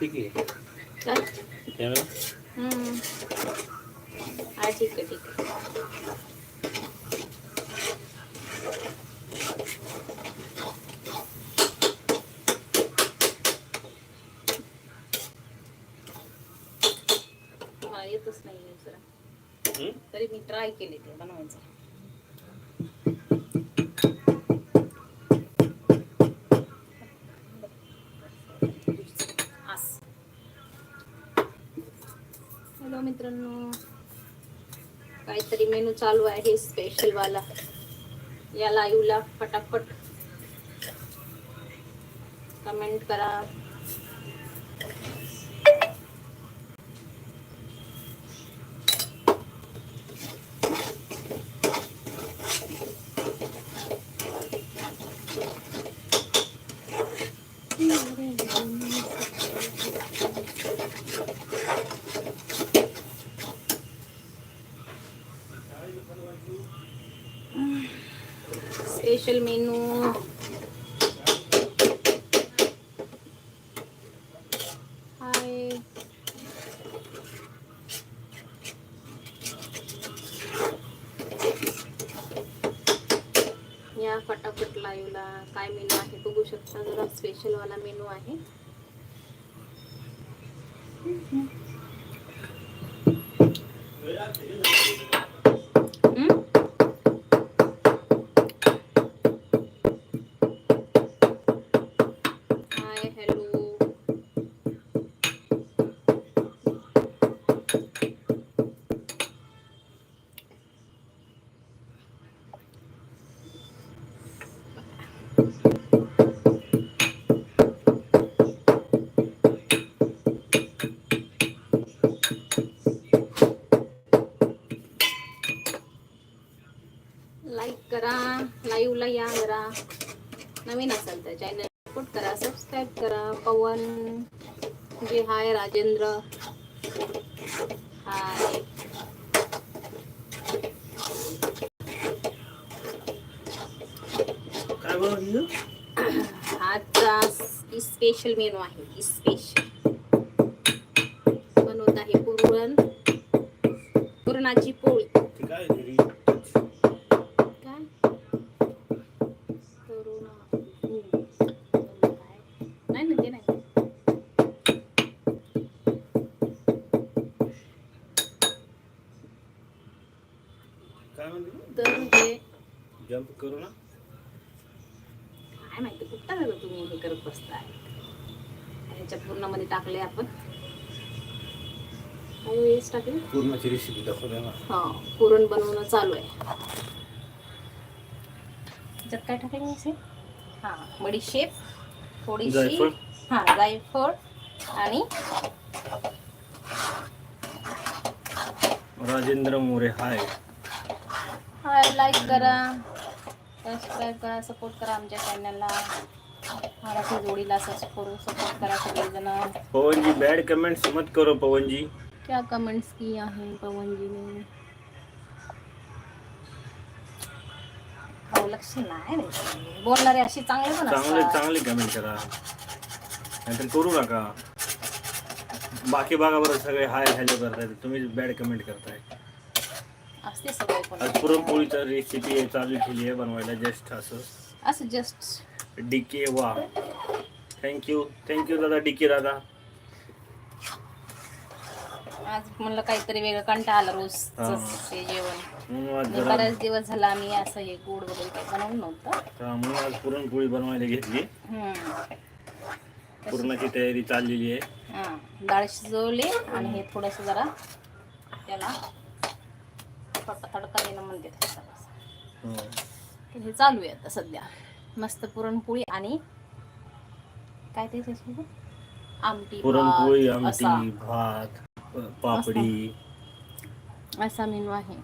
ठीक आहे. कॅमेरा हम्म. हा ठीक आहे ठीक आहे. मला येतच नाही जरा. हम्म? तरी मी ट्राय केले ते बनवायचं. काहीतरी मेनू चालू आहे स्पेशल वाला. या लाईव्हला फटाफट. कमेंट करा. स्पेशल मेनू हाय या फटाफट लाईव्हला काय मेनू आहे? बघू शकता जरा स्पेशल वाला मेनू आहे हम्म? हाय हॅलो लाईक करा लाईव्हला या जरा नवीन असाल तर चॅनल सपोर्ट करा सबस्क्राईब करा. पवन जे हाय राजेंद्र हाय. काय बनवलं आजचा स्पेशल मेनू आहे स्पेशल बनवत आहे पुरण. पुरणाची पोळी ते काय घरी काय करुणा हम्म. काय? नाही ना ते नाही काय म्हणते तर हे जम्प करू ना काय माहिती कुठं झालं तुम्ही हे करत बसताय? ह्याच्या पूर्णामध्ये टाकले आपण. काय वेळेस टाकले पूर्णाची रेसिपी दाखवल्या ना. हा पुरण बनवणं चालू आहे. त्याच्यात काय टाकले असे हा बडीशेप थोडीशी जायफळ. हा जायफळ आणि Rajendra More hi. Hi like करा. सबस्क्राईब करा सपोर्ट करा आमच्या चॅनलला मराठी जोडीला सपोर्ट सपोर्ट करा सगळेजण. पवन जी बैड कमेंट्स मत करो पवन जी क्या कमेंट्स की आहे पवन जी ने लक्ष नाही. बोलणारे अशी चांगले पण चांगले असतात. चांगले कमेंट करा. नाहीतर करू नका. बाकी बरं सगळे हाय हॅलो करताय तुम्ही बॅड कमेंट करताय असते सगळे पण. आज पुरणपोळीचा रेसिपी चालू केली आहे बनवायला जस्ट असं. असं जस्ट डीके वा. थँक्यू थँक्यू दादा डीके दादा. आज म्हणलं काहीतरी वेगळं कंटाळा आला रोज हा. ते जेवण. म्हणून आज जरा बऱ्याच दिवस झाला आम्ही असं हे गोड वगैरे काही बनवलं नव्हतं. हा, म्हणून आज पुरणपोळी बनवायला घेतली. हम्म. पुरणाची तयारी चाललेली आहे. हा डाळ शिजवली आणि हे थोडंसं जरा त्याला थोडा तडका देणं म्हणते. हो. चालू आहे आता सध्या. मस्त पुरणपोळी आणि काय ते त्याच्यासोबत? आमटी पुरणपोळी आमटी भात पापडी. असा मेनू आहे.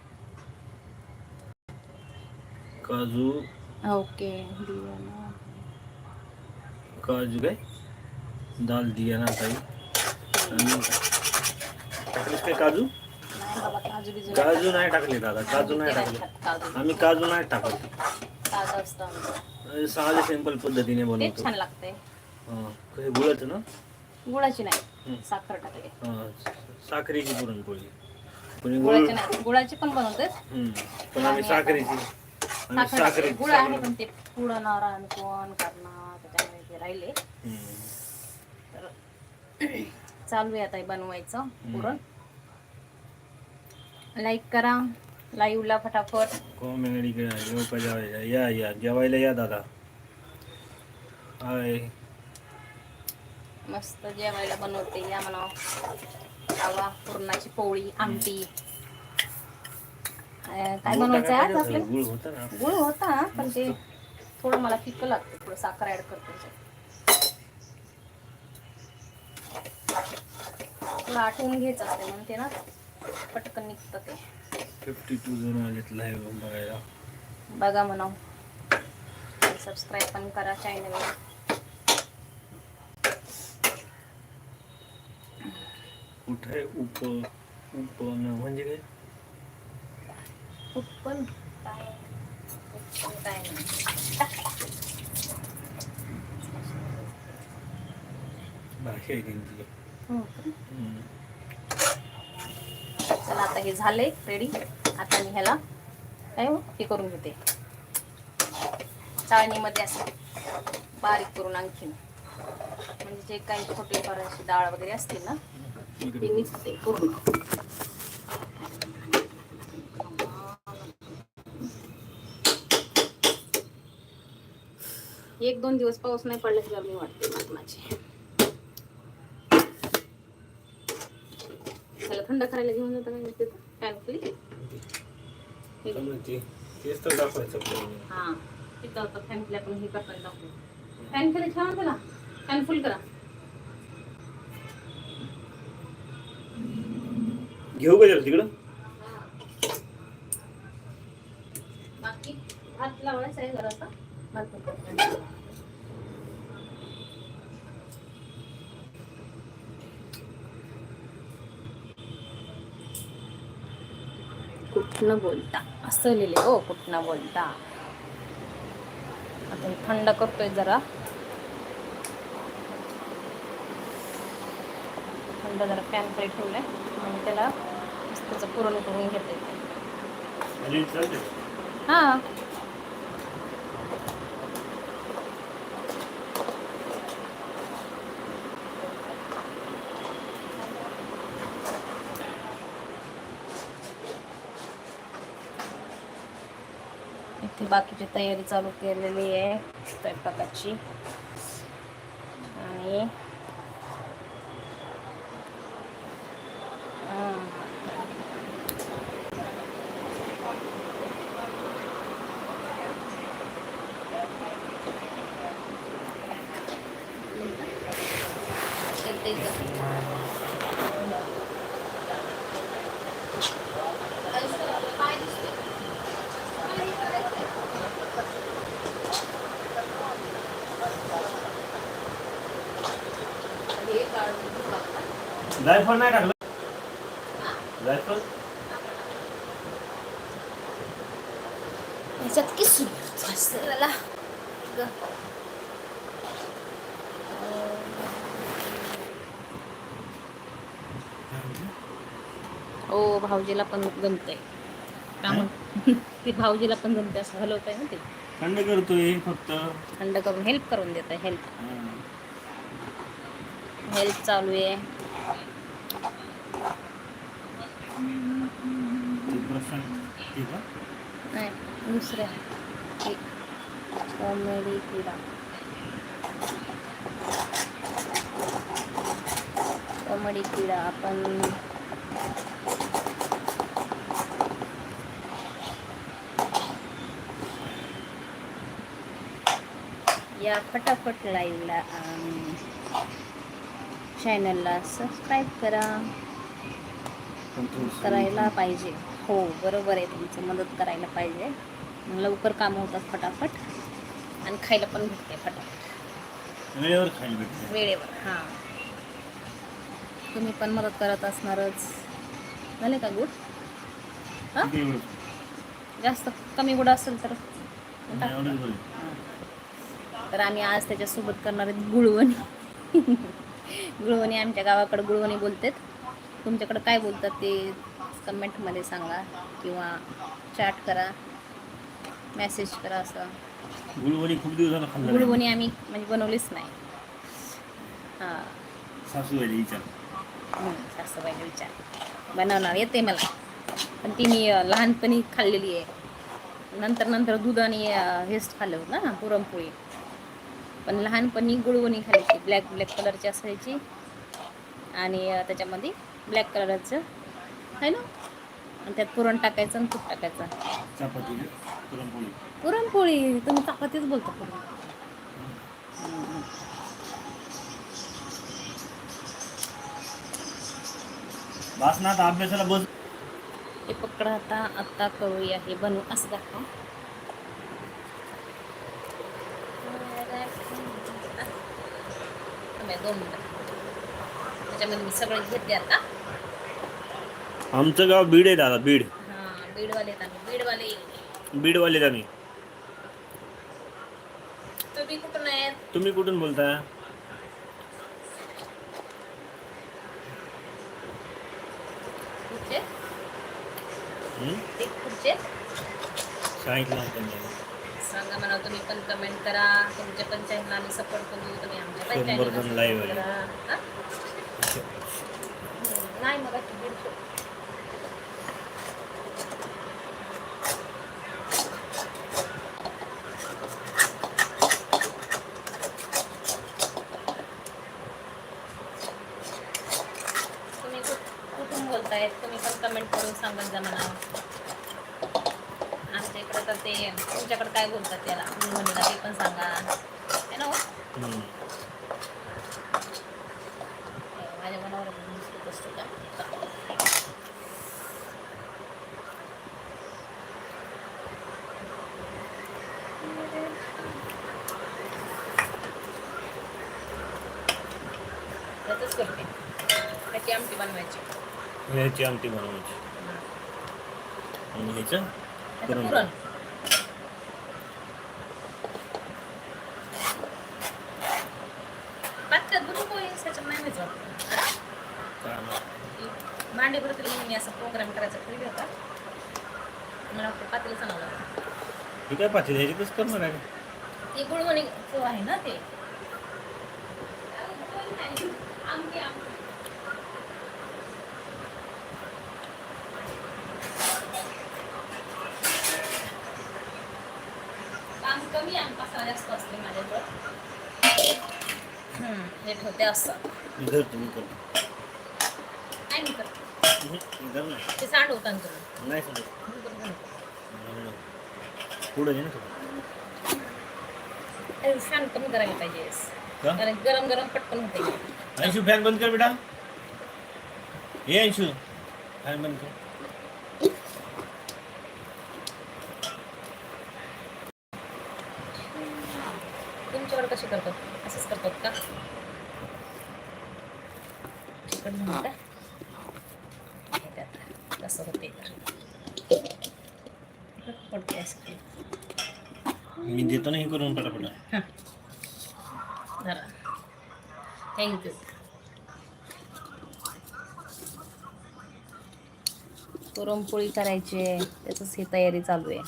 काजू. ओके दिवाना. काजू काय? दाल दिया ना ताई आणि काय काजू? काजू बिजू काजू नाही टाकले दादा काजू नाही टाकले आम्ही काजू नाही टाकत ताजं असतं आमचं. साधे सिंपल पद्धतीने तेच बनवतो छान लागते हा. हे गुळाचं ना गुळाची नाही. साखर टाकली हा, साखरेची पुरणपोळी गुळ गुळाची नाही गुळाची पण बनवते हम्म. पण आम्ही साखरेची आम्ही साखर साखरेची गुळ आहे पण ते पुडणार आणि कोण करणार त्याच्यामुळे ते राहिले हम्म. तर चालू आहे आता हे बनवायचं पुरण लाईक करा. लाईव्हला फटाफट. कॉमेडी येऊ का जेवायला या या जेवायला या दादा। हाय मस्त जेवायला बनवते. या म्हणा खावा पुरणाची पोळी आमटी. काय बनवायचं आज आपल्याला? गुळ होता ना? गुळ होता पण ते थोडं मला फिक्क लागतं. थोडं साखर ऍड करतो. थोडं आठवून घ्यायचं असते म्हणून ते ना. पटकन निघतं ते. फिफ्टी टू जण आलेत लाईव्ह बघायला. बघा म्हणा सबस्क्राईब पण करा चॅनलला कुठे उप उपन म्हणजे काय? उत्पन्न. काय? उत्पन्न काय नाही. भाषा आहे त्यांची. चला आता हे झालंय रेडी आता मी ह्याला काय हो, हे करून घेते. चाळणीमध्ये असं बारीक करून आणखीन. म्हणजे जे काही छोटे बरेचसे डाळ वगैरे असतील ना ते निघते करून एक दोन दिवस पाऊस नाही पडला की गरमी वाटते मटणाची त्याला थंड करायला घेऊन जातं काय तिथं फॅन खाली त्यामुळे ते तेच तर दाखवायचं आपल्याला. हा. तिथं होतं फॅन खाली आपण हे करताना दाखवू. छान त्याला. फॅन फुल करा. घेऊ का जरा तिकडं? बाकी भात लावायचा आहे जरासा भात पण करते. कुठनं बोलता. असं लिहिले हो कुठनं बोलता? आता हे थंड करतोय जरा. थंड जरा फॅन खाली ठेवलाय. आणि त्याला त्याचं पुरण करून घेते. हा. बाकीची तयारी चालू केलेली आहे स्वयंपाकाची आणि Thank you. जायफळ नाही टाकलं? जायफळ. ओ भाऊजीला पण जमतंय. का म्हण ते भाऊजीला पण जमते असं हलवताय ना ते. थंड करतोय फक्त. थंड करून हेल्प करून देत हेल्प हा. हेल्प चालू आहे. ते ते नाही दुसऱ्या कॉमेडी किडा कॉमेडी किडा आपण या फटाफट लाईव्हला चॅनलला सबस्क्राईब करा. करायला पाहिजे. हो बरोबर आहे. तुमचं मदत करायला पाहिजे. लवकर काम होतात फटाफट. आणि खायला पण भेटते फटाफट. वेळेवर खायला भेटते. वेळेवर हां. तुम्ही पण मदत करत असणारच. झाले का गुड? हा? जास्त कमी गुड असेल तर. तर आम्ही आज त्याच्यासोबत करणार आहेत गुळवणी. गुळवणी आमच्या गावाकडे गुळवणी बोलतात. तुमच्याकडे काय बोलतात ते कमेंटमध्ये सांगा किंवा चॅट करा. मेसेज करा असं. गुळवणी खूप दिवसानं नाही. गुळवणी आम्ही म्हणजे बनवलीच नाही. हां. सासूबाईला विचार सासूबाईने विचार बनवणार येते मला. पण तिने अं, लहानपणी खाल्लेली आहे. नंतर नंतर दूध आणि हेच खाल्लं होतं ना पुरणपोळी. पण लहानपणी गुळवणी खायची ब्लॅक ब्लॅक कलरची असायची. आणि त्याच्यामध्ये ब्लॅक कलरचं आहे ना? आणि त्यात पुरण टाकायचं आणि तूप टाकायचं. पुरणपोळी. तुम्ही चपातीच बोलता पुरण. हं. हे पकडा आता आत्ता करूया. हे बनवू. असं दाखवा. थांबा, दोन मिनिटं. त्याच्यामध्ये मी सगळं घेते आता. आमचं गाव बीड आहे दादा बीड. हां बीडवाले आहेत आम्ही. बीडवाले. बीडवाले आहेत आम्ही. तुम्ही कुठून आहेत? तुम्ही कुठून बोलताय? कुठचे? हं? ते कुठचे? सांगितलं होतं सांगा मला तुम्ही पण कमेंट करा. तुमच्या पण चॅनलला आम्ही सपोर्ट करू. तुम्ही आमच्या पण शंभर channel ला जण live support आले. करा. नाही मला तुम्ही कुठ- कुठून बोलतायत? तुम्ही पण कमेंट करून सांगत जा मला ते तुमच्याकडे काय बोलतात त्याला? म्हणला ते पण सांगा. है ना हो? माझ्या मनावर दिसत असतो का? त्यातच करते. त्याची आमटी बनवायची. ह्याची आमटी बनवायची. आणि ह्याचं पुरण. पुरण पात्यात बनवू पोळी त्याच्यात नाही व्हायचं काय माहीत. भांडे भरत मी असा प्रोग्राम करायचा ठरले होता मला वाटतं पातेलं सांगावं हे काय पाहिजे ह्याची कसं करणार आहे? ते गुळवणी तो आहे ना ते. आमटी काम पसारा जास्त असते माझ्याकडं हम्म, हे ठेवते असं. मी धर तुम्ही कर काय मी करते. धर ना ते सांड होतं तुम्ही नाही समजत बरोबर होतं. पुढे ये ना थोडं. फॅन कमी करायला पाहिजे का कारण गरम गरम पटकन होते अंशू फॅन बंद कर बेटा हे अंशू फॅन बंद कर तुमच्याकडे कसे करतात असंच करतात का तिखट झालं का कसं होते पडते आईस्क्रीम मी देतो ना हे करून पटापटा. जरा थँक्यू पुरणपोळी करायची आहे. त्याचंच ही तयारी चालू आहे.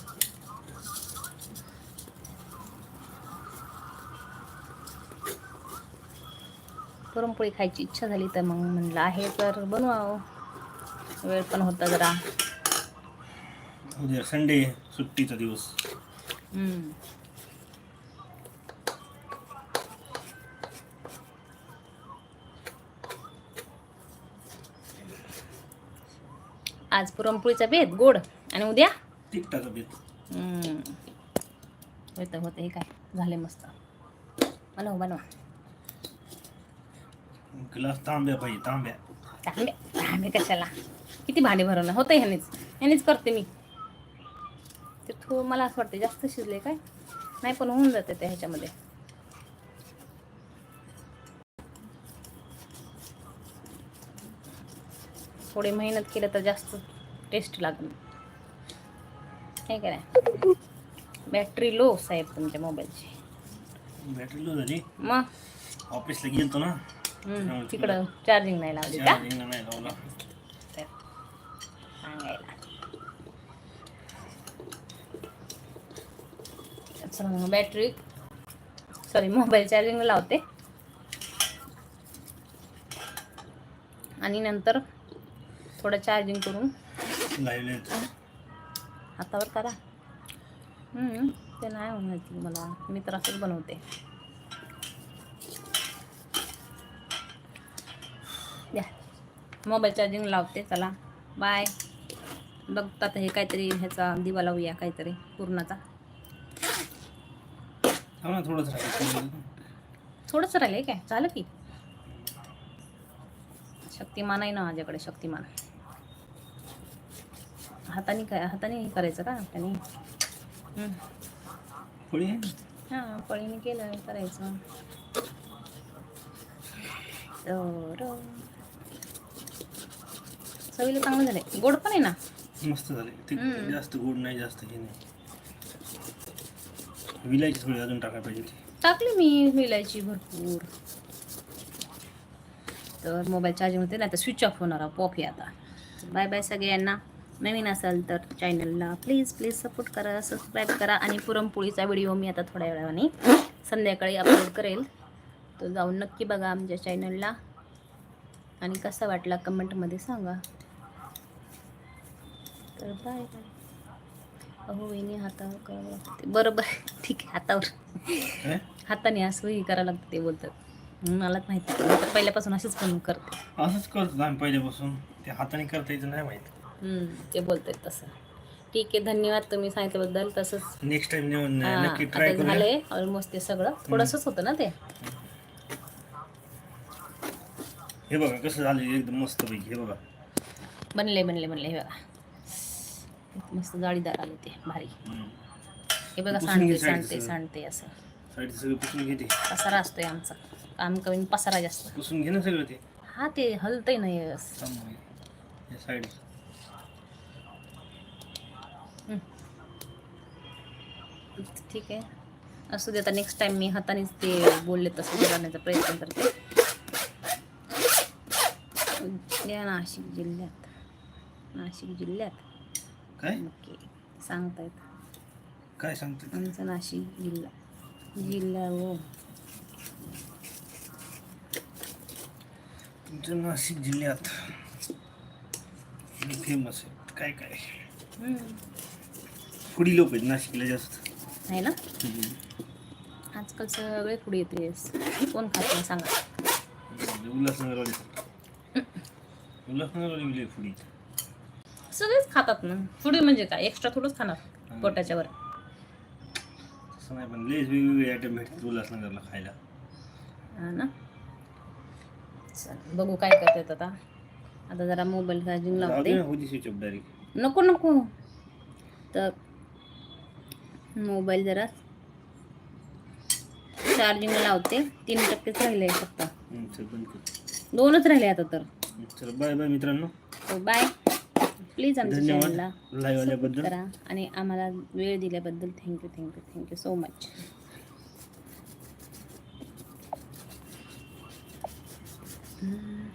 पुरणपोळी खायची इच्छा झाली तर मग म्हणलं आहे तर बनवावं. वेळ पण होता जरा. उद्या संडे सुट्टीचा दिवस. हम्म. आज पुरणपोळीचा बेत गोड. आणि उद्या? तिकटाचा बेत हम्म. होतं होतं हे काय? झाले मस्त. बनव बनवा. ग्लास तांब्या पाहिजे तांब्या. तांबे तांबे कशाला? किती भांडे भरवणं होतं ह्यानेच. ह्यानेच करते मी. ते थो मला असं वाटतं जास्त शिजले काय? नाही पण होऊन जाते ते ह्याच्यामध्ये. थोडी मेहनत केलं तर जास्त टेस्ट लागेल. हे काय बॅटरी लो साहेब तुमच्या मोबाईलची बॅटरी लो झाली? मग? ऑफिसला गेलतो ना. तिकडं चार्जिंग नाही लावली का चार्जिंग नाही लावला तर सांगायला चला बॅटरी सॉरी मोबाईल चार्जिंग लावते. आणि नंतर थोडं चार्जिंग करून. हातावर करा. ते नाही माहिती मला मी तर असंच बनवते. द्या. मोबाईल चार्जिंग लावते चला. बाय बघतात हे काहीतरी ह्याचा दिवा लावूया काहीतरी पूर्णाचा. हो ना थोडंच राहिलं. थोडंच राहिले काय? झालं की. शक्तिमान आहे ना माझ्याकडे शक्तिमान. हाताने काय हाताने करायचं का? हाताने? हम्म. पोळी आहे? हां पळीने केलं करायचं. तर चवीला चांगलं झालंय. गोड पण आहे ना? मस्त झाले ते हम्म. जास्त गोड नाही जास्त हे नाही. विलायची थोडी अजून टाकायला पाहिजे टाकली मी विलायची भरपूर. तर मोबाईल चार्जिंग होते ना तर स्विच ऑफ होणार पॉप आता. बाय बाय सगळ्यांना. नवीन असाल तर चॅनलला प्लीज प्लीज सपोर्ट करा सबस्क्राईब करा. आणि पुरणपोळीचा व्हिडिओ मी आता थोड्या वेळाने संध्याकाळी अपलोड करेल. तो जाऊन नक्की बघा आमच्या चॅनलला आणि कसा वाटला कमेंटमध्ये सांगा. तर बाय बाय अहो वहिनी हातावर करावं लागते बरोबर. ठीक आहे हातावर. हाताने असं हे करायला लागतं ते बोलतात. मलाच माहिती आहे. मी तर पहिल्यापासून अशीच पण करते. असंच करतो आम्ही पहिल्यापासून. ते हाताने करता येतं नाही माहीत. हम्म, ते बोलतात तसं. ठीक आहे धन्यवाद तुम्ही सांगितल्याबद्दल. तसंच नेक्स्ट टाइम नेऊन हा, नक्की आता ट्राय करूया. झालंय ऑलमोस्ट ते सगळं. थोडंसंच होतं ना ते? हे बघा कसं झालं एकदम मस्त पैकी हे बघा. बनले बनले बनले हे बघा. मस्त जाळीदार आले ते भारी. हे बघा सांडते सांडते. सांडते असं. पसारा असतोय आमचा. काम कमी पसारा जास्त. पुसून घे ना सगळं ते. हा ते हलतंय नाही हे. साईड ठीक आहे. असू दे आता नेक्स्ट टाइम मी हातानेच ते बोलले तसं करण्याचा प्रयत्न करते. या नाशिक जिल्ह्यात. नाशिक जिल्ह्यात. काय? नक्की सांगतायत. काय सांगते आमचा नाशिक जिल्हा. जिल्हा हो तुमच्या नाशिक जिल्ह्यात फेमस आहे. काय काय. फुडी लोक आहेत नाशिकला जास्त. आहे ना? आजकाल सगळे पुढे येते कोण खात नाही? सांगा. उल्हासनगरवाले. उल्हासनगरवाले फुडी सगळेच खातात ना. पुढे म्हणजे काय? एक्स्ट्रा थोडंच खाणार पोटाच्या वर तसं नाही पण लयच वेगवेगळे आयटम भेटतात उल्हासनगरला खायला. हा ना? चल बघू काय करतात आता. आता जरा मोबाईल चार्जिंग लावते दे ना होती स्विच ऑफ डायरेक्ट नको नको. तर मोबाईल जरा चार्जिंग लावते. तीन टक्केच राहिले फक्त. दोनच राहिले आता तर. चल बाय बाय मित्रांनो. बाय प्लीज आमच्या चॅनलला करा आणि आम्हाला वेळ दिल्याबद्दल thank you thank you thank you so much